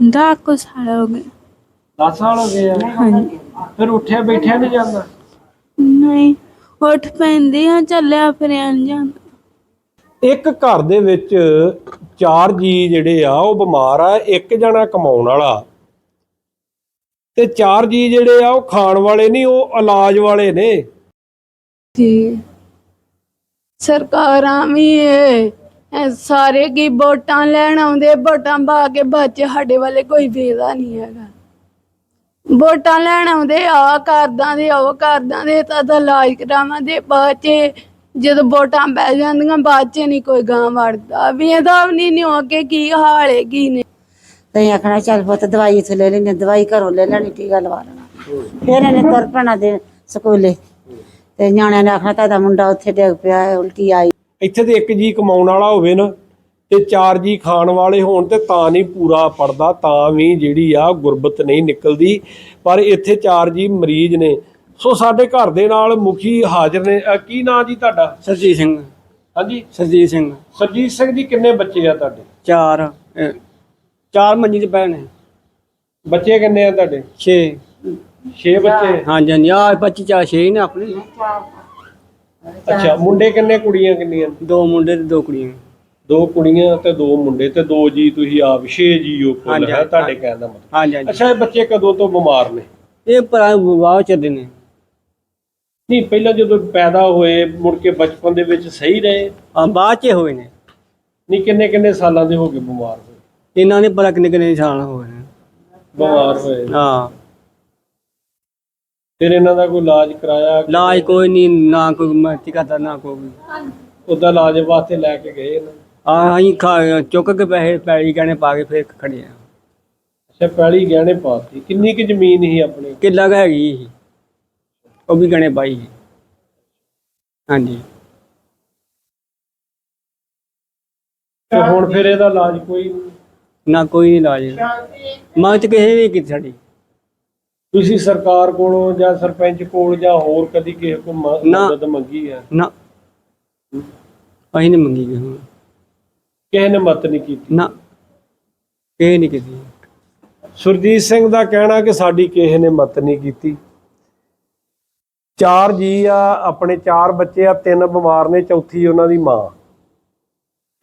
ਦਾ ਕੋ ਸਾਲ ਹੋ ਗਏ। 10 ਸਾਲ ਹੋ ਗਏ ਆ? ਹਾਂਜੀ। ਫਿਰ ਉੱਠਿਆ ਬੈਠਿਆ ਨਹੀਂ ਜਾਂਦਾ? ਨਹੀਂ ਉੱਠ ਪੈਂਦੀ ਆ ਚੱਲਿਆ ਫਿਰਿਆ ਨੀ ਜਾਂਦਾ। ਇੱਕ ਘਰ ਦੇ ਵਿੱਚ ਚਾਰ ਜੀ ਜਿਹੜੇ ਆ ਉਹ ਬਿਮਾਰ ਆ ਇੱਕ ਜਣਾ ਕਮਾਉਣ ਵਾਲਾ। ਤੇ ਚਾਰ ਜੀ ਜਿਹੜੇ ਆ ਉਹ ਖਾਣ ਵਾਲੇ ਨਹੀਂ ਉਹ ਇਲਾਜ ਵਾਲੇ ਨੇ। ਜੀ। ਸਰਕਾਰਾਂ ਵੀ ਇਹ ਇਹ ਸਾਰੇ ਕੀ ਵੋਟਾਂ ਲੈਣ ਆਉਂਦੇ, ਵੋਟਾਂ ਪਾ ਕੇ ਬੱਚੇ ਸਾਡੇ ਵਾਲੇ ਕੋਈ ਵੇਦਾ ਨਹੀਂ ਹੈਗਾ। ਵੋਟਾਂ ਲੈਣ ਆਉਂਦੇ, ਆ ਕਰਦਾਂ ਦੇ, ਉਹ ਕਰਦਾਂ ਦੇ, ਤਾਂ ਤਾਂ ਇਲਾਜ ਕਰਾਵਾਂ ਦੇ ਜਦੋਂ ਵੋਟਾਂ ਪੈ ਜਾਂਦੀਆਂ, ਬਾਅਦ ਨਹੀਂ ਕੋਈ ਗਾਂ ਵੜਦਾ। ਵੀ ਇਹਦਾ ਵੀ ਨਹੀਂ ਨਿਓ ਕੇ ਕੀ ਹਾਲ ਹੈ, ਕੀ ਨੇ ਤੈਂ ਆਖਣਾ, ਚੱਲ ਪੁੱਤ ਦਵਾਈ ਇੱਥੇ ਲੈ ਲੈਣੀ ਦਵਾਈ ਘਰੋਂ ਲੈ ਲੈਣੀ ਟੀਕਾ ਲਵਾ ਲੈਣਾ ਫਿਰ ਇਹਨੇ ਤੁਰ ਪੈਣਾ ਦੇ ਸਕੂਲੇ। ਤੇ ਨਿਆਣਿਆਂ ਨੇ ਆਖਣਾ, ਤੁਹਾਡਾ ਮੁੰਡਾ ਉੱਥੇ ਡਿੱਗ ਪਿਆ ਉਲਟੀ ਆਈ। ਇੱਥੇ ਤੇ ਇੱਕ ਜੀ ਕਮਾਉਣ ਵਾਲਾ ਹੋਵੇ ਨਾ ਤੇ ਚਾਰ ਜੀ ਖਾਣ ਵਾਲੇ ਹੋਣ ਤੇ ਤਾਂ ਨਹੀਂ ਪੂਰਾ ਪੜਦਾ ਤਾਂ ਵੀ ਜਿਹੜੀ ਆ ਗੁਰਬਤ ਨਹੀਂ ਨਿਕਲਦੀ। ਪਰ ਇੱਥੇ ਚਾਰ ਜੀ ਮਰੀਜ਼ ਨੇ। ਸੋ ਸਾਡੇ ਘਰ ਦੇ ਨਾਲ ਮੁਖੀ ਹਾਜ਼ਰ ਨੇ। ਅਹ ਕੀ ਨਾਂ ਜੀ ਤੁਹਾਡਾ? ਸਰਜੀਤ ਸਿੰਘ। ਹਾਂਜੀ? ਸਰਜੀਤ ਸਿੰਘ। ਸਰਜੀਤ ਸਿੰਘ ਜੀ ਕਿੰਨੇ ਬੱਚੇ ਆ ਤੁਹਾਡੇ? ਚਾਰ। ਅਹ, ਚਾਰ ਮੰਜੀ ਦੇ ਨੇ। ਬੱਚੇ ਕਿੰਨੇ ਆ ਤੁਹਾਡੇ? 6 6 ਬੱਚੇ? ਹਾਂਜੀ ਹਾਂਜੀ। ਆ 25 ਚਾਰ 6 ਨੇ ਆਪਣੇ। ਅੱਛਾ ਮੁੰਡੇ ਕਿੰਨੇ ਕੁੜੀਆਂ ਕਿੰਨੀਆਂ? ਦੋ ਮੁੰਡੇ ਤੇ ਦੋ ਕੁੜੀਆਂ। ਦੋ ਕੁੜੀਆਂ ਤੇ ਦੋ ਮੁੰਡੇ ਤੇ ਦੋ ਜੀ ਤੁਸੀਂ ਆਪ 6 ਜੀ ਹੋ ਕੋਲ ਹਾਂਜੀ, ਹੈ ਤੁਹਾਡੇ ਕਹਿਣ ਦਾ ਮਤਲਬ। ਹਾਂਜੀ ਹਾਂਜੀ। ਅੱਛਾ ਇਹ ਬੱਚੇ ਕਦੋਂ ਤੋਂ ਬਿਮਾਰ ਨੇ? ਇਹ ਭਰਾ ਵਾਹ ਚੱਲਦੇ ਨੇ। ਨਹੀਂ ਪਹਿਲਾਂ ਜਦੋਂ ਪੈਦਾ ਹੋਏ ਮੁੜ ਕੇ ਬਚਪਨ ਦੇ ਵਿੱਚ ਸਹੀ ਰਹੇ? ਆ ਬਾਅਦ ਚ ਹੋਏ ਨੇ। ਨਹੀਂ ਕਿੰਨੇ ਕਿੰਨੇ ਸਾਲਾਂ ਦੇ ਹੋ ਕੇ ਬਿਮਾਰ ਹੋਏ? ਇਹਨਾਂ ਨੇ ਭਲਾ ਕਿੰਨੇ ਕਿੰਨੇ ਸਾਲ ਹੋਏ ਨੇ। ਬਿਮਾਰ ਹੋਏ ਹਾਂ। ਫਿਰ ਇਹਨਾਂ ਦਾ ਕੋਈ ਇਲਾਜ ਕਰਾਇਆ ਇਲਾਜ ਕੋਈ ਨਹੀਂ ਨਾ ਕੋਈ ਮਰਤੀ ਕਰਦਾ ਨਾ ਕੋਈ। ਉਹਦਾ ਇਲਾਜ ਵਾਸਤੇ ਲੈ ਕੇ ਗਏ ਇਹਨਾਂ? ਆ ਅਸੀਂ ਖਾ ਚੁੱਕ ਕੇ ਪੈਸੇ ਪੈਲੀ ਗਹਿਣੇ ਪਾ ਕੇ ਫਿਰ ਖੜੇ ਆ। ਅੱਛਾ ਪਹਿਲੀ ਗਹਿਣੇ ਪਾਤੀ ਕਿੰਨੀ ਕੁ ਜ਼ਮੀਨ ਸੀ ਆਪਣੇ? ਕਿੱਲਾ ਕੁ ਹੈਗੀ ਸੀ। ਉਹ ਵੀ ਗਹਿਣੇ ਪਾਈ ਸੀ। ਹਾਂਜੀ। ਤੇ ਹੁਣ ਫਿਰ ਇਹਦਾ ਇਲਾਜ ਕੋਈ ਨਹੀਂ? ਨਾ ਕੋਈ ਨਹੀਂ ਇਲਾਜ ਮੰਗ ਤੇ ਕਿਸੇ ਨੇ ਕੀਤੀ ਸਾਡੀ। ਤੁਸੀਂ ਸਰਕਾਰ ਕੋਲੋਂ ਜਾਂ ਸਰਪੰਚ ਕੋਲ ਜਾਂ ਹੋਰ ਕਦੀ ਕਿਸੇ ਕੋਲ ਮ- ਨਾ। ਮਦਦ ਮੰਗੀ ਹੈ? ਨਾ। ਅਸੀਂ ਨਹੀਂ ਮੰਗੀ ਕਿਸੇ ਨੂੰ ਕਿਸੇ ਨੇ ਮਦਦ ਨਹੀਂ ਕੀਤੀ? ਨਾ। ਕਿਸੇ ਨਹੀਂ ਕੀਤੀ। ਸੁਰਜੀਤ ਸਿੰਘ ਦਾ ਕਹਿਣਾ ਕਿ ਸਾਡੀ ਕਿਸੇ ਨੇ ਮਦਦ ਨਹੀਂ ਕੀਤੀ। ਚਾਰ ਜੀ ਆ ਆਪਣੇ ਚਾਰ ਬੱਚੇ ਆ ਤਿੰਨ ਬਿਮਾਰ ਨੇ ਚੌਥੀ ਉਹਨਾਂ ਦੀ ਮਾਂ।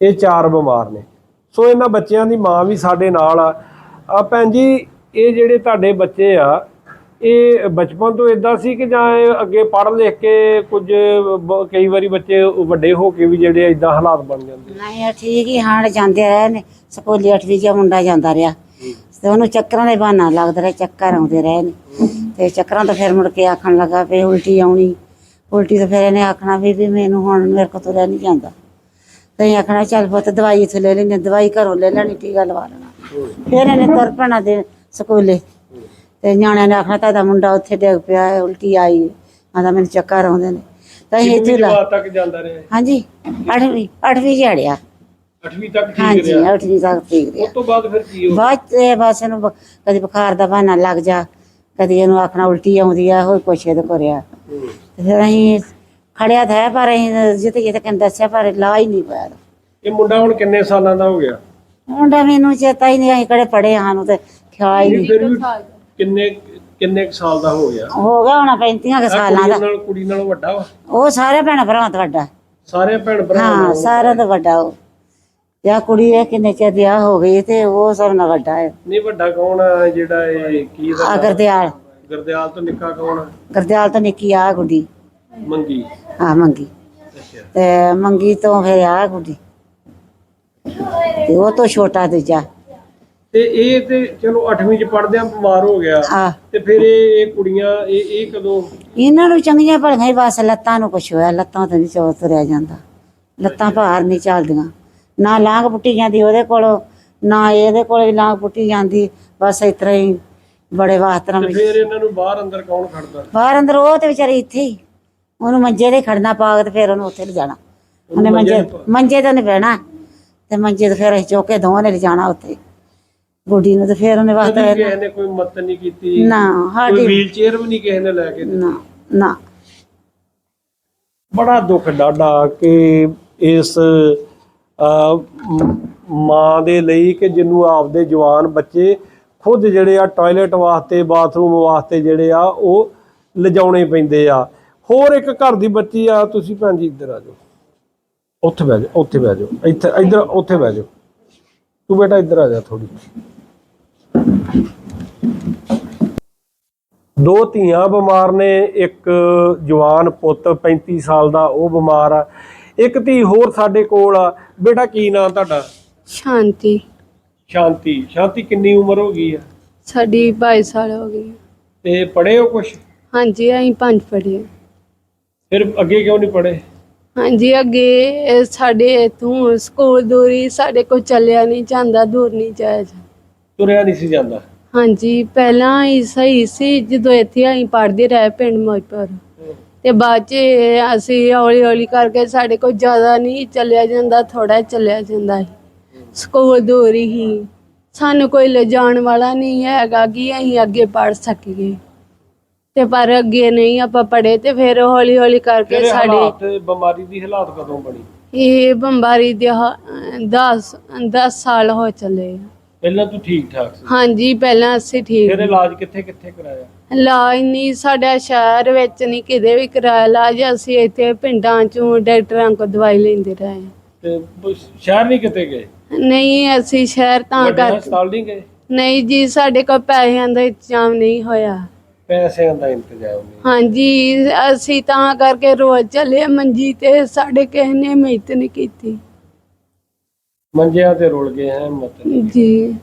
ਇਹ ਚਾਰ ਬਿਮਾਰ ਨੇ। ਸੋ ਇਹਨਾਂ ਬੱਚਿਆਂ ਦੀ ਮਾਂ ਵੀ ਸਾਡੇ ਨਾਲ ਆ। ਆ ਭੈਣ ਜੀ ਇਹ ਜਿਹੜੇ ਤੁਹਾਡੇ ਬੱਚੇ ਆ ਇਹ ਬਚਪਨ ਤੋਂ ਇਦਾਂ ਸੀ ਕਿ ਜਾਂ ਇਹ ਅੱਗੇ ਪੜ੍ਹ ਲਿਖ ਕੇ ਕੁਝ ਬ- ਕਈ ਵਾਰੀ ਬੱਚੇ ਵੱਡੇ ਹੋ ਕੇ ਵੀ ਜਿਹੜੇ ਇਦਾਂ ਹਾਲਾਤ ਬਣ ਜਾਂਦੇ ਨਹੀਂ ਇਹ ਠੀਕ ਹੀ ਹਾਣ ਜਾਂਦੇ ਰਹੇ ਨੇ। ਸਕੂਲੇ 8ਵੀਂ ਚ ਮੁੰਡਾ ਜਾਂਦਾ ਰਿਹਾ। ਤੇ ਉਹਨੂੰ ਚੱਕਰਾਂ ਦੇ ਬਹਾਨਾ ਲੱਗਦਾ ਰਿਹਾ ਚੱਕਰ ਆਉਂਦੇ ਰਹੇ ਨੇ। ਤੇ ਚੱਕਰਾਂ ਤੋਂ ਫਿਰ ਮੁੜ ਕੇ ਆਖਣ ਲੱਗਾ ਵੀ ਉਲਟੀ ਆਉਣੀ। ਉਲਟੀ ਤੋਂ ਫਿਰ ਇਹਨੇ ਆਖਣਾ ਵੀ ਵੀ ਮੈਨੂੰ ਹੁਣ ਮੇਰੇ ਕੋਲ ਤੁਰਿਆ ਨਹੀਂ ਜਾਂਦਾ। ਤੇ ਆਖਣਾ ਚੱਲ ਪੁੱਤ ਦਵਾਈ ਇੱਥੇ ਲੈ ਲੈਣੀ ਦਵਾਈ ਘਰੋਂ ਲੈ ਲੈਣੀ ਟੀਕਾ ਲਵਾ ਲੈਣਾ। ਫਿਰ ਇਹਨੇ ਤੁਰ ਪੈਣਾ ਦੇ ਸਕੂਲੇ। ਤੇ ਨਿਆਣਿਆਂ ਨੇ ਆਖਣਾ ਤੁਹਾਡਾ ਮੁੰਡਾ ਉੱਥੇ ਡਿੱਗ ਪਿਆ ਹੈ, ਉਲਟੀ ਆਈ ਹੈ। ਆਂਦਾ ਮੈਨੂੰ ਚੱਕਰ ਆਉਂਦੇ ਨੇ। ਤਾਂ ਅਸੀਂ ਇੱਥੇ ਲਾ ਜਮਾਤ ਤੱਕ ਜਾਂਦਾ ਰਿਹਾ ਹਾਂਜੀ 8ਵੀਂ 8ਵੀਂ ਝਾੜਿਆ 8ਵੀਂ ਤੱਕ ਠੀਕ ਹਾਂਜੀ ਰਿਹਾ? 8ਵੀਂ ਤੱਕ ਠੀਕ ਰਿਹਾ। ਉਸ ਤੋਂ ਬਾਅਦ ਫਿਰ ਕੀ ਹੋ ਬਾਅਦ ਬਸ ਇਹਨੂੰ ਬ- ਕਦੀ ਬੁਖਾਰ ਦਾ ਬਹਾਨਾ ਲੱਗ ਜਾ ਕਦੀ ਇਹਨੂੰ ਆਖਣਾ ਉਲਟੀ ਆਉਂਦੀ ਆ ਹੋਰ ਕੁਛ ਇਹਦੇ ਕੋਰਿਆ ਤੇ ਫਿਰ ਅਸੀਂ ਖੜਿਆ ਤਾਂ ਹੈ ਪਰ ਅਸੀਂ ਜਿੱਤੇ ਜਿੱਤੇ ਕਹਿੰਦੇ ਦੱਸਿਆ ਪਰ ਲਾ ਹੀ ਨਹੀਂ ਪਾਇਆ। ਇਹ ਮੁੰਡਾ ਹੁਣ ਕਿੰਨੇ ਸਾਲਾਂ ਦਾ ਹੋ ਗਿਆ? ਮੁੰਡਾ ਮੈਨੂੰ ਚੇਤਾ ਹੀ ਨਹੀਂ ਅਸੀਂ ਕਿਹੜੇ ਪੜੇ ਸਾਨੂੰ ਤੇ ਖਿਆਲ ਹੀ ਨਹੀਂ। ਫਿਰ ਵੀ ਕਿੰਨੇ ਕਿੰਨੇ ਕੁ ਸਾਲ ਦਾ ਹੋ ਗਿਆ? ਹੋ ਗਿਆ ਹੁਣ 35 ਕੁ ਸਾਲਾਂ ਕੁੜੀ ਦਾ। ਨਾਲ ਕੁੜੀ ਨਾਲੋਂ ਵੱਡਾ ਵਾ? ਉਹ ਸਾਰੇ ਭੈਣ ਭਰਾਵਾਂ ਤੋਂ ਵੱਡਾ। ਸਾਰੇ ਭੈਣ ਭਰਾ ਹਾਂ ਸਾਰਿਆਂ ਤੋਂ ਵੱਡਾ ਉਹ। ਜਾਂ ਕੁੜੀ ਇਹ ਕਿੰਨੇ ਚਿਰ ਵਿਆਹ ਹੋ ਗਈ ਤੇ ਉਹ ਸਭ ਨਾਲ ਵੱਡਾ ਹੈ। ਨਹੀਂ ਵੱਡਾ ਕੌਣ ਆ? ਜਿਹੜਾ ਇਹ ਕੀ ਦਾ ਆ ਗਰਦਿਆਲ। ਗਰਦਿਆਲ ਤੋਂ ਨਿੱਕਾ ਕੌਣ ਆ? ਗਰਦਿਆਲ ਤੋਂ ਨਿੱਕੀ ਆ ਗੁੱਡੀ ਮੰਗੀ। ਆ ਮੰਗੀ। ਅੱਛਾ। ਤੇ ਮੰਗੀ ਤੋਂ ਫਿਰ ਆ ਗੁੱਡੀ ਤੇ ਉਹ ਤੋਂ ਛੋਟਾ ਦੂਜਾ। ਤੇ ਇਹ ਤੇ ਚਲੋ 8ਵੀਂ ਚ ਪੜਦਿਆਂ ਬਿਮਾਰ ਹੋ ਗਿਆ ਆ ਤੇ ਫਿਰ ਇਹ ਇਹ ਕੁੜੀਆਂ ਇਹ ਇਹ ਕਦੋਂ? ਇਹਨਾਂ ਨੂੰ ਚੰਗੀਆਂ ਭਲੀਆਂ ਹੀ ਬਸ ਲੱਤਾਂ ਨੂੰ ਕੁਛ ਹੋਇਆ ਲੱਤਾਂ ਤੇ ਨਹੀਂ ਚੋ ਤੁਰਿਆ ਜਾਂਦਾ। ਲੱਤਾਂ ਭਾਰ ਨਹੀਂ ਚੱਲਦੀਆਂ। ਨਾ ਲਾਂਗ ਪੁੱਟੀ ਜਾਂਦੀ ਉਹਦੇ ਕੋਲੋਂ ਨਾ ਇਹਦੇ ਕੋਲ ਲਾਂਗ ਪੁੱਟੀ ਜਾਂਦੀ। ਬਸ ਇਸ ਤਰ੍ਹਾਂ ਹੀ ਬੜੇ ਵਾਸਤਰਾਂ ਤੇ ਵਿੱਚ। ਫਿਰ ਇਹਨਾਂ ਨੂੰ ਬਾਹਰ ਅੰਦਰ ਕੌਣ ਖੜਦਾ? ਬਾਹਰ ਅੰਦਰ ਉਹ ਤੇ ਵਿਚਾਰੀ ਇੱਥੇ ਹੀ। ਉਹਨੂੰ ਮੰਜੇ ਤੇ ਖੜਨਾ ਪਾ ਕੇ ਤੇ ਫਿਰ ਉਹਨੂੰ ਉੱਥੇ ਲਿਜਾਣਾ ਉਹਨੇ ਮੰਜੇ ਮੰਜੇ ਤੇ ਨਹੀਂ ਬਹਿਣਾ। ਤੇ ਮੰਜੇ ਤੇ ਫਿਰ ਅਸੀਂ ਚੁੱਕ ਕੇ ਦੋਵਾਂ ਨੇ ਲਿਜਾਣਾ ਉੱਥੇ। ਗੁੱਡੀ ਨੂੰ ਤੇ ਫਿਰ ਉਹਨੇ ਕਦੀ ਵਾਸਤੇ ਕਿਸੇ ਨੇ ਕੋਈ ਮਦਦ ਨਹੀਂ ਕੀਤੀ ਨਾ ਕੋਈ ਸਾਡੀ ਵੀਲ ਚੇਅਰ ਵੀ ਨਹੀਂ ਕਿਸੇ ਨੇ ਲੈ ਕੇ ਦਿੱਤੀ। ਨਾ ਨਾ। ਬੜਾ ਦੁੱਖ ਡਾਢਾ ਕਿ ਇਸ ਮਾਂ ਦੇ ਲਈ ਕਿ ਜਿਹਨੂੰ ਆਪਦੇ ਜਵਾਨ ਬੱਚੇ ਖੁਦ ਜਿਹੜੇ ਆ ਟਾਇਲਟ ਵਾਸਤੇ ਬਾਥਰੂਮ ਵਾਸਤੇ ਜਿਹੜੇ ਆ ਉਹ ਲਿਜਾਉਣੇ ਪੈਂਦੇ ਆ। ਹੋਰ ਇੱਕ ਘਰ ਦੀ ਬੱਚੀ ਆ ਤੁਸੀਂ ਭੈਣ ਜੀ ਇੱਧਰ ਆ ਜਾਓ। ਉੱਥੇ ਬਹਿ ਜਾਓ ਉੱਥੇ ਬਹਿ ਜਾਓ। ਇੱਥੇ ਇੱਧਰ ਉੱਥੇ ਬਹਿ ਜਾਓ। ਤੂੰ ਬੇਟਾ ਇੱਧਰ ਆ ਜਾ ਥੋੜੀ ਦੋ ਧੀਆਂ ਬਿਮਾਰ ਨੇ ਇੱਕ ਜਵਾਨ ਪੁੱਤ 35 ਸਾਲ ਦਾ ਉਹ ਬਿਮਾਰ ਆ। ਇੱਕ ਧੀ ਹੋਰ ਸਾਡੇ ਕੋਲ ਆ। ਬੇਟਾ ਕੀ ਨਾਂ ਤੁਹਾਡਾ? ਸ਼ਾਂਤੀ। ਸ਼ਾਂਤੀ। ਸ਼ਾਂਤੀ ਕਿੰਨੀ ਉਮਰ ਹੋ ਗਈ ਆ? ਸਾਡੀ 22 ਸਾਲ ਹੋ ਗਈ ਤੇ ਪੜ੍ਹੇ ਹੋ ਕੁਛ? ਹਾਂਜੀ ਅਸੀਂ ਪੰਜ ਪੜ੍ਹੇ ਫਿਰ ਅੱਗੇ ਕਿਉਂ ਨਹੀਂ ਪੜ੍ਹੇ? ਹਾਂਜੀ ਅੱਗੇ ਸਾਡੇ ਇਥੋਂ ਸਕੂਲ ਦੂਰੀ ਸਾਡੇ ਕੋਲ ਚੱਲਿਆ ਨਹੀਂ ਜਾਂਦਾ ਦੂਰ ਨਹੀਂ ਜਾਇਆ ਜਾਂਦਾ। ਤੁਰਿਆ ਨਹੀਂ ਸੀ ਜਾਂਦਾ। ਹਾਂਜੀ ਪਹਿਲਾਂ ਹੀ ਸਹੀ ਸੀ ਜਦੋਂ ਇੱਥੇ ਅਸੀਂ ਪੜ੍ਹਦੇ ਰਹੇ ਪਿੰਡ ਮੋਜਪੁਰ। ਤੇ ਬਾਅਦ ਚ ਅਸੀਂ ਹੌਲੀ ਹੌਲੀ ਕਰਕੇ ਸਾਡੇ ਕੋਲ ਜ਼ਿਆਦਾ ਨਹੀਂ ਚੱਲਿਆ ਜਾਂਦਾ ਥੋੜਾ ਚੱਲਿਆ ਜਾਂਦਾ ਸੀ। ਸਕੂਲ ਦੂਰ ਹੀ ਸਾਨੂੰ ਕੋਈ ਲਿਜਾਣ ਵਾਲਾ ਨਹੀਂ ਹੈਗਾ ਕਿ ਅਸੀਂ ਅੱਗੇ ਪੜ੍ਹ ਸਕੀਏ। ਤੇ ਪਰ ਅੱਗੇ ਨਹੀਂ ਆਪਾਂ ਪੜ੍ਹੇ ਤੇ ਫਿਰ ਹੌਲੀ ਹੌਲੀ ਕਰਕੇ ਤੇਰੇ ਸਾਡੇ ਹਾਲਾਤ ਬਿਮਾਰੀ ਦੀ ਹਾਲਾਤ ਕਦੋਂ ਬਣੀ? ਇਹ ਬੰਬਾਰੀ ਦੇ 10 10 ਸਾਲ ਹੋ ਚੱਲੇ ਆ। ਪਹਿਲਾਂ ਤੂੰ ਠੀਕ ਠਾਕ ਸੀ? ਹਾਂਜੀ ਪਹਿਲਾਂ ਅਸੀਂ ਠੀਕ ਫਿਰ ਇਲਾਜ ਕਿੱਥੇ ਕਿੱਥੇ ਕਰਾਇਆ? ਇਲਾਜ ਨਹੀਂ ਸਾਡਾ ਸ਼ਹਿਰ ਵਿੱਚ ਨਹੀਂ ਕਿਤੇ ਵੀ ਕਰਾਇਆ। ਇਲਾਜ ਅਸੀਂ ਇੱਥੇ ਪਿੰਡਾਂ ਚੋਂ ਡਾਕਟਰਾਂ ਕੋਲ ਦਵਾਈ ਲੈਂਦੇ ਰਹੇ। ਤੇ ਬ- ਸ਼ਹਿਰ ਨਹੀਂ ਕਿਤੇ ਗਏ? ਨਹੀਂ ਅਸੀਂ ਸ਼ਹਿਰ ਤਾਂ ਵੱਡੇ ਕਰ ਹਸਪਤਾਲ ਨਹੀਂ ਗਏ? ਨਹੀਂ ਜੀ ਸਾਡੇ ਕੋਲ ਪੈਸਿਆਂ ਦਾ ਇੰਤਜ਼ਾਮ ਨਹੀਂ ਹੋਇਆ। ਪੈਸਿਆਂ ਦਾ ਇੰਤਜ਼ਾਮ ਨਹੀਂ ਹਾਂਜੀ ਅਸੀਂ ਤਾਂ ਕਰਕੇ ਰੋਜ਼ ਚੱਲੇ ਮੰਜੀ ਤੇ ਸਾਡੇ ਕਿਸੇ ਨੇ ਮਿਹਨਤ ਨਹੀਂ ਕੀਤੀ। ਮੰਜਿਆਂ ਤੇ ਰੁਲ ਗਏ ਹੈ ਮਤਲਬ ਜੀ।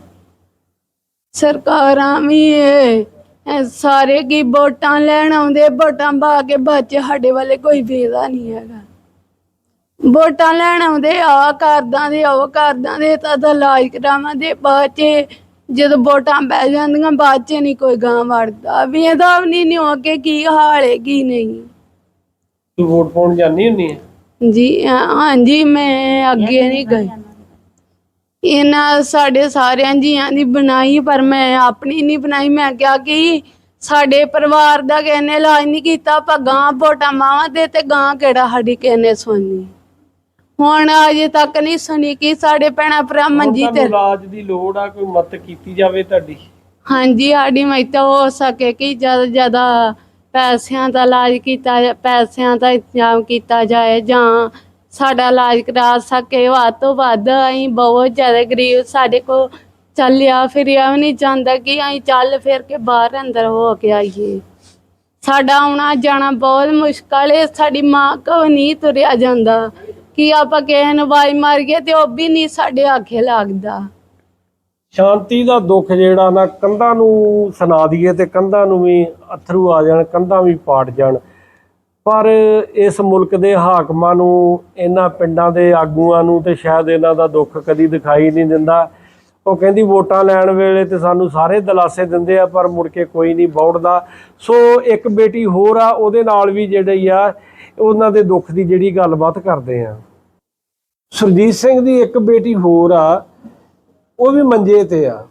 ਸਰਕਾਰਾਂ ਵੀ ਇਹ ਇਹ ਸਾਰੇ ਕੀ ਵੋਟਾਂ ਲੈਣ ਆਉਂਦੇ ਵੋਟਾਂ ਪਾ ਕੇ ਬੱਚੇ ਸਾਡੇ ਵਾਲੇ ਕੋਈ ਵੇਦਾ ਨਹੀਂ ਹੈਗਾ। ਵੋਟਾਂ ਲੈਣ ਆਉਂਦੇ ਆ ਕਰਦਾਂ ਦੇ ਉਹ ਕਰਦਾਂ ਦੇ ਤਾਂ ਤਾਂ ਇਲਾਜ ਕਰਾਵਾਂ ਦੇ ਬਾਅਦ ਚ ਜਦੋਂ ਵੋਟਾਂ ਪੈ ਜਾਂਦੀਆਂ ਬਾਅਦ ਚ ਨਹੀਂ ਕੋਈ ਗਾਂ ਵੜਦਾ। ਵੀ ਇਹਦਾ ਵੀ ਨਹੀਂ ਨਿਓ ਕਿ ਕੀ ਹਾਲ ਹੈ ਕੀ ਨਹੀਂ। ਤੂੰ ਵੋਟ ਪਾਉਣ ਜਾਂਦੀ ਹੁੰਨੀ ਹੈ? ਜੀ ਹਾਂ- ਹਾਂਜੀ ਮੈਂ ਅੱਗੇ ਨਹੀਂ ਗਈ। ਇਹਨਾਂ ਸਾਡੇ ਸਾਰਿਆਂ ਜੀਆਂ ਦੀ ਬਣਾਈ ਪਰ ਮੈਂ ਆਪਣੀ ਨਹੀਂ ਬਣਾਈ। ਮੈਂ ਕਿਹਾ ਕਿ ਸਾਡੇ ਪਰਿਵਾਰ ਦਾ ਕਿਸੇ ਨੇ ਇਲਾਜ ਨਹੀਂ ਕੀਤਾ ਆਪਾਂ ਗਾਂ ਵੋਟਾਂ ਮਾਵਾਂ ਦੇ ਤੇ ਗਾਂ ਕਿਹੜਾ ਸਾਡੀ ਕਿਸੇ ਨੇ ਸੁਣਨੀ। ਹੁਣ ਅਜੇ ਤੱਕ ਨਹੀਂ ਸੁਣੀ ਕਿ ਸਾਡੇ ਭੈਣਾਂ ਭਰਾ ਮੰਜੀ ਤੇ ਇਲਾਜ ਦੀ ਲੋੜ ਆ ਕੋਈ ਮਦਦ ਕੀਤੀ ਜਾਵੇ ਤੁਹਾਡੀ? ਹਾਂਜੀ ਸਾਡੀ ਮਦਦ ਹੋ ਸਕੇ ਕਿ ਜ਼ਿਆਦਾ ਜ਼ਿਆਦਾ ਪੈਸਿਆਂ ਦਾ ਇਲਾਜ ਕੀਤਾ ਜਾ- ਪੈਸਿਆਂ ਦਾ ਇੰਤਜ਼ਾਮ ਕੀਤਾ ਜਾਏ ਜਾਂ ਸਾਡਾ ਇਲਾਜ ਕਰਾ ਸਕੇ, ਵੱਧ ਤੋਂ ਵੱਧ ਅਸੀਂ ਬਹੁਤ ਜ਼ਿਆਦਾ ਗਰੀਬ, ਸਾਡੇ ਕੋ ਚੱਲਿਆ ਫਿਰਿਆ ਵੀ ਨਹੀਂ ਜਾਂਦਾ ਕਿ ਅਸੀਂ ਚੱਲ ਫਿਰ ਕੇ ਬਾਹਰ ਅੰਦਰ ਹੋ ਕੇ ਆਈਏ। ਸਾਡਾ ਆਉਣਾ ਜਾਣਾ ਬਹੁਤ ਮੁਸ਼ਕਲ ਹੈ, ਸਾਡੀ ਮਾਂ ਕੋ ਨਹੀਂ ਤੁਰਿਆ ਜਾਂਦਾ। ਕਿ ਆਪਾਂ ਕਿਸੇ ਨੂੰ ਵਾਈ ਮਾਰੀਏ ਤੇ ਉਹ ਵੀ ਨਹੀਂ ਸਾਡੇ ਆਖੇ ਲੱਗਦਾ। ਸ਼ਾਂਤੀ ਦਾ ਦੁੱਖ ਜਿਹੜਾ ਨਾ ਕੰਧਾਂ ਨੂੰ ਸੁਣਾ ਦਈਏ ਤੇ ਕੰਧਾਂ ਨੂੰ ਵੀ ਅਥਰੂ ਆ ਜਾਣ, ਕੰਧਾਂ ਵੀ ਪਾਟ ਜਾਣ। ਪਰ ਇਸ ਮੁਲਕ ਦੇ ਹਾਕਮਾਂ ਨੂੰ, ਇਹਨਾਂ ਪਿੰਡਾਂ ਦੇ ਆਗੂਆਂ ਨੂੰ ਤੇ ਸ਼ਾਇਦ ਇਹਨਾਂ ਦਾ ਦੁੱਖ ਕਦੀ ਦਿਖਾਈ ਨਹੀਂ ਦਿੰਦਾ। ਉਹ ਕਹਿੰਦੀ ਵੋਟਾਂ ਲੈਣ ਵੇਲੇ ਤੇ ਸਾਨੂੰ ਸਾਰੇ ਦਿਲਾਸੇ ਦਿੰਦੇ ਆ, ਪਰ ਮੁੜ ਕੇ ਕੋਈ ਨਹੀਂ ਬੌੜਦਾ। ਸੋ ਇੱਕ ਬੇਟੀ ਹੋਰ ਆ, ਉਹਦੇ ਨਾਲ ਵੀ ਜਿਹੜੀ ਆ, ਉਹਨਾਂ ਦੇ ਦੁੱਖ ਦੀ ਜਿਹੜੀ ਗੱਲਬਾਤ ਕਰਦੇ ਆ। ਸੁਰਜੀਤ ਸਿੰਘ ਦੀ ਇੱਕ ਬੇਟੀ ਹੋਰ ਆ, ਉਹ ਵੀ ਮੰਜੇ ਤੇ ਆ।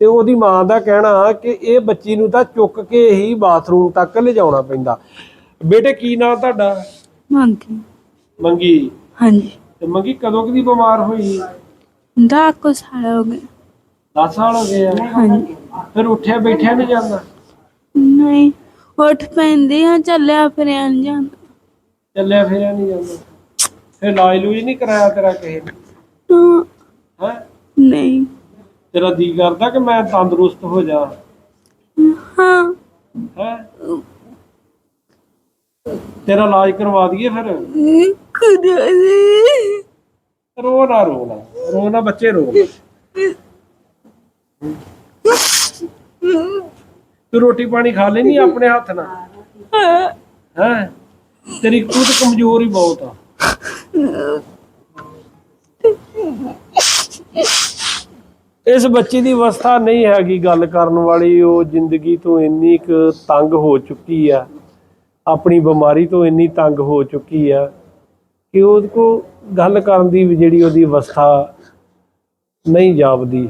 ਤੇ ਉਹਦੀ ਮਾਂ ਦਾ ਕਹਿਣਾ ਕਿ ਇਹ ਬੱਚੀ ਨੂੰ ਤਾਂ ਚੁੱਕ ਕੇ ਹੀ ਬਾਥਰੂਮ ਤੱਕ ਲਿਜਾਉਣਾ ਪੈਂਦਾ। ਬੇਟੇ ਕੀ ਨਾਂ ਤੁਹਾਡਾ? ਮੰਗੀ। ਮੰਗੀ। ਹਾਂਜੀ। ਤੇ ਮੰਗੀ ਕਦੋਂ ਕਦੀ ਬਿਮਾਰ ਹੋਈ? ਦਾ ਕੋ ਸਾਲ ਹੋ ਗਏ। 10 ਸਾਲ ਹੋ ਗਏ ਆ? ਹਾਂਜੀ। ਫਿਰ ਉੱਠਿਆ ਬੈਠਿਆ ਨਹੀਂ ਜਾਂਦਾ? ਨਹੀਂ ਉੱਠ ਪੈਂਦੀ ਆ ਚੱਲਿਆ ਫਿਰਿਆ ਨੀ ਜਾਂਦਾ। ਚੱਲਿਆ ਫਿਰਿਆ ਨਹੀਂ ਜਾਂਦਾ? ਫਿਰ ਇਲਾਜ ਲੂਜ ਨਹੀਂ ਕਰਾਇਆ ਤੇਰਾ ਕਿਸੇ ਨੇ? ਹੈ? ਨਹੀਂ। ਤੇਰਾ ਦੀ ਕਰਦਾ ਕਿ ਮੈਂ ਤੰਦਰੁਸਤ ਹੋ ਜਾ? ਤੇਰਾ ਇਲਾਜ ਕਰਵਾ ਦਈਏ ਫਿਰ? ਖੁਦਾ ਦੇ ਰੋ ਨਾ ਰੋ ਨਾ ਰੋ ਨਾ ਬੱਚੇ ਰੋ ਤੂੰ ਰੋਟੀ ਪਾਣੀ ਖਾ ਲੈਣੀ ਆਪਣੇ ਹੱਥ ਨਾਲ? ਹੈ? ਤੇਰੀ ਖੁਦ ਕਮਜ਼ੋਰ ਹੀ ਬਹੁਤ ਆ। ਇਸ ਬੱਚੀ ਦੀ ਅਵਸਥਾ ਨਹੀਂ ਹੈਗੀ ਗੱਲ ਕਰਨ ਵਾਲੀ। ਉਹ ਜ਼ਿੰਦਗੀ ਤੋਂ ਇੰਨੀ ਕੁ ਤੰਗ ਹੋ ਚੁੱਕੀ ਆ। ਆਪਣੀ ਬਿਮਾਰੀ ਤੋਂ ਇੰਨੀ ਤੰਗ ਹੋ ਚੁੱਕੀ ਆ ਕਿ ਉਹਦੇ ਕੋ ਗੱਲ ਕਰਨ ਦੀ ਜਿਹੜੀ ਉਹਦੀ ਅਵਸਥਾ ਨਹੀਂ ਜਾਪਦੀ।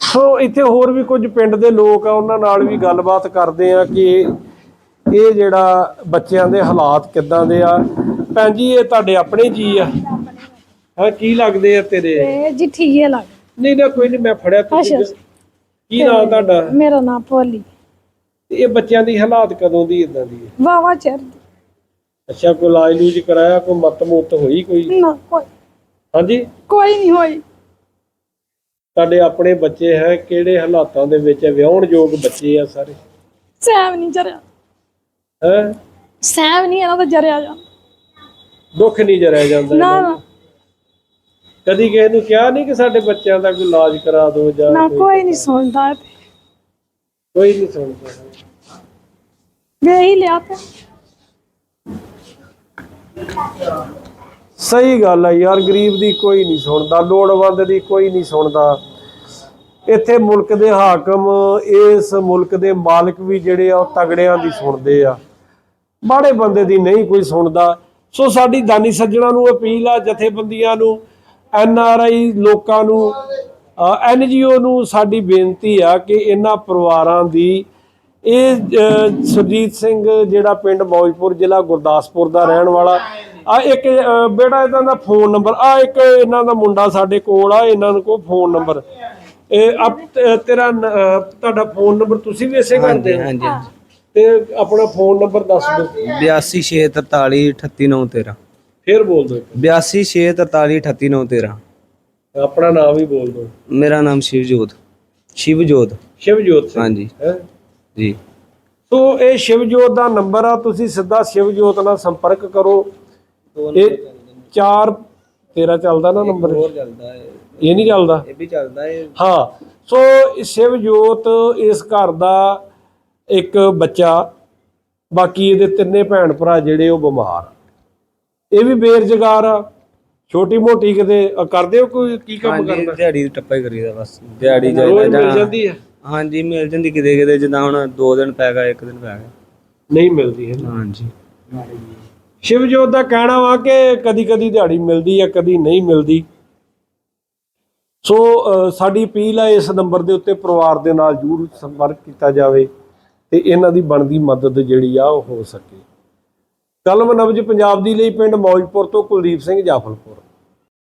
ਸੋ ਇੱਥੇ ਹੋਰ ਵੀ ਕੁਝ ਪਿੰਡ ਦੇ ਲੋਕ ਆ ਉਹਨਾਂ ਨਾਲ ਵੀ ਗੱਲਬਾਤ ਕਰਦੇ ਆ ਕਿ ਇਹ ਜਿਹੜਾ ਬੱਚਿਆਂ ਦੇ ਹਾਲਾਤ ਕਿੱਦਾਂ ਦੇ ਆ। ਭੈਣ ਜੀ ਇਹ ਤੁਹਾਡੇ ਆਪਣੇ ਜੀ ਆ? ਹਾਂ ਕੀ ਲੱਗਦੇ ਆ ਤੇਰੇ? ਇਹ ਜੀ ਠੀਕ ਹੈ ਲੱਗ ਨਹੀਂ ਨਾ ਕੋਈ ਨਹੀਂ ਮੈਂ ਫੜਿਆ ਤੁਸੀਂ ਅੱਛਾ। ਕੀ ਨਾਮ ਤੁਹਾਡਾ? ਮੇਰਾ ਨਾਮ ਭੋਲੀ। ਤੇ ਇਹ ਬੱਚਿਆਂ ਦੀ ਹਾਲਾਤ ਕਦੋਂ ਦੀ ਇਦਾਂ ਦੀ ਹੈ? ਵਾਵਾ ਚਿਰ ਦੀ। ਅੱਛਾ ਕੋਈ ਇਲਾਜ ਲੂਜ ਕਰਾਇਆ ਕੋਈ ਮਤ ਮੁੱਤ ਹੋਈ ਕੋਈ? ਨਾ ਕੋਈ। ਹਾਂਜੀ? ਕੋਈ ਨਹੀਂ ਹੋਈ। ਤੁਹਾਡੇ ਆਪਣੇ ਬੱਚੇ ਹੈ ਕਿਹੜੇ ਹਾਲਾਤਾਂ ਦੇ ਵਿੱਚ ਹੈ? ਵਿਆਹੁਣ ਯੋਗ ਬੱਚੇ ਆ ਸਾਰੇ? ਸਹਿਬ ਨਹੀਂ ਜਰਿਆ। ਹੈ? ਸਹਿਬ ਨਹੀਂ ਇਹਨਾਂ ਦਾ ਜਰਿਆ ਜਾ ਦੁੱਖ ਨਹੀਂ ਜਰਿਆ ਜਾਂਦਾ ਨਾ ਇਹਨਾਂ ਨੂੰ। ਕਦੀ ਕਿਸੇ ਨੂੰ ਕਿਹਾ ਨਹੀਂ ਕਿ ਸਾਡੇ ਬੱਚਿਆਂ ਦਾ ਕੋਈ ਇਲਾਜ ਕਰਾ ਦਿਓ ਜਾਂ ਨਾ ਕੋਈ- ਨਹੀਂ ਸੁਣਦਾ ਤੇ ਕੋਈ ਨਹੀਂ ਸੁਣਦਾ ਵੇ ਹੀ ਲਿਆ ਤੇ ਸਹੀ ਗੱਲ ਹੈ ਯਾਰ ਗਰੀਬ ਦੀ ਕੋਈ ਨਹੀਂ ਸੁਣਦਾ ਲੋੜਵੰਦ ਦੀ ਕੋਈ ਨਹੀਂ ਸੁਣਦਾ। ਇੱਥੇ ਮੁਲਕ ਦੇ ਹਾਕਮ ਇਸ ਮੁਲਕ ਦੇ ਮਾਲਕ ਵੀ ਜਿਹੜੇ ਆ ਉਹ ਤਗੜਿਆਂ ਦੀ ਸੁਣਦੇ ਆ। ਬਾੜੇ ਬੰਦੇ ਦੀ ਨਹੀਂ ਕੋਈ ਸੁਣਦਾ। ਸੋ ਸਾਡੀ ਦਾਨੀ ਸੱਜਣਾ ਨੂੰ ਅਪੀਲ ਆ ਜਥੇਬੰਦੀਆਂ ਨੂੰ ਐਨ ਆਰ ਆਈ ਲੋਕਾਂ ਨੂੰ ਐਨ ਜੀ ਓ ਨੂੰ ਸਾਡੀ ਬੇਨਤੀ ਆ ਕਿ ਇਹਨਾਂ ਪਰਿਵਾਰਾਂ ਦੀ ਇਹ ਸੁਰਜੀਤ ਸਿੰਘ ਜਿਹੜਾ ਪਿੰਡ ਮੌਜਪੁਰ ਜ਼ਿਲ੍ਹਾ ਗੁਰਦਾਸਪੁਰ ਦਾ ਰਹਿਣ ਵਾਲਾ ਆ ਇੱਕ ਬੇਟਾ ਇਹਨਾਂ ਦਾ ਫੋਨ ਨੰਬਰ ਆ ਇੱਕ ਇਹਨਾਂ ਦਾ ਮੁੰਡਾ ਸਾਡੇ ਕੋਲ ਆ ਇਹਨਾਂ ਕੋਲ ਫੋਨ ਨੰਬਰ। ਇਹ ਆਪ ਤੇਰਾ ਤੁਹਾਡਾ ਫੋਨ ਨੰਬਰ ਤੁਸੀਂ ਵੀ ਇਸੇ ਕਰਦੇ ਹੋ? ਹਾਂਜੀ ਹਾਂਜੀ। ਤੇ ਆਪਣਾ ਫੋਨ ਨੰਬਰ ਦੱਸ ਦਿਓ। 8264448313 ਫਿਰ ਬੋਲ ਦਿਓ। 8264448313 ਆਪਣਾ ਨਾਮ ਵੀ ਬੋਲ ਦਿਓ। ਮੇਰਾ ਨਾਮ ਸ਼ਿਵਜੋਤ। ਸ਼ਿਵਜੋਤ। ਸ਼ਿਵਜੋਤ ਸਿੰਘ। ਹਾਂਜੀ। ਹੈਂ? ਜੀ। ਸੋ ਇਹ ਸ਼ਿਵਜੋਤ ਦਾ ਨੰਬਰ ਆ ਤੁਸੀਂ ਸਿੱਧਾ ਸ਼ਿਵਜੋਤ ਨਾਲ ਸੰਪਰਕ ਕਰੋ। ਇਹ 4 ਤੇਰਾ ਚੱਲਦਾ ਨਾ ਨੰਬਰ। ਚੱਲਦਾ ਹੈ ਇਹ ਨਹੀਂ ਚੱਲਦਾ? ਇਹ ਵੀ ਚੱਲਦਾ ਹੈ ਹਾਂ। ਸੋ ਸ਼ਿਵਜੋਤ ਇਸ ਘਰ ਦਾ ਇੱਕ ਬੱਚਾ ਬਾਕੀ ਇਹਦੇ ਤਿੰਨੇ ਭੈਣ ਭਰਾ ਜਿਹੜੇ ਉਹ ਬਿਮਾਰ ਇਹ ਵੀ ਬੇਰੁਜ਼ਗਾਰ ਆ। ਛੋਟੀ ਮੋਟੀ ਕਿਤੇ ਅ, ਕਰਦੇ ਹੋ ਕੋਈ ਕੀ ਕੰਮ ਹਾਂਜੀ ਕਰਦਾ? ਦਿਹਾੜੀ ਦੀ ਟੱਪਾ ਹੀ ਕਰੀਦਾ ਬਸ। ਦਿਹਾੜੀ ਰੋਜ਼ ਮਿਲ ਜਾਂਦੀ ਹੈ? ਹਾਂਜੀ ਮਿਲ ਜਾਂਦੀ ਕਿਤੇ ਕਿਤੇ ਜਿੱਦਾਂ ਹੁਣ ਦੋ ਦਿਨ ਪੈ ਗਿਆ ਇੱਕ ਦਿਨ ਪੈ ਗਿਆ। ਨਹੀਂ ਮਿਲਦੀ ਹੈ। ਹਾਂਜੀ। ਸ਼ਿਵਜੋਤ ਦਾ ਕਹਿਣਾ ਵਾ ਕਿ ਕਦੀ ਕਦੀ ਦਿਹਾੜੀ ਮਿਲਦੀ ਹੈ ਕਦੀ ਨਹੀਂ ਮਿਲਦੀ। ਸੋ ਅ, ਸਾਡੀ ਅਪੀਲ ਹੈ ਇਸ ਨੰਬਰ ਦੇ ਉੱਤੇ ਪਰਿਵਾਰ ਦੇ ਨਾਲ ਜਰੂਰ ਸੰਪਰਕ ਕੀਤਾ ਜਾਵੇ ਤੇ ਇਹਨਾਂ ਦੀ ਬਣਦੀ ਮਦਦ ਜਿਹੜੀ ਆ ਉਹ ਹੋ ਸਕੇ। ਕਲਮ ਨਵਜ ਪੰਜਾਬ ਦੀ ਲਈ ਪਿੰਡ ਮੌਜਪੁਰ ਤੋਂ ਕੁਲਦੀਪ ਸਿੰਘ ਜਾਫਲਪੁਰ।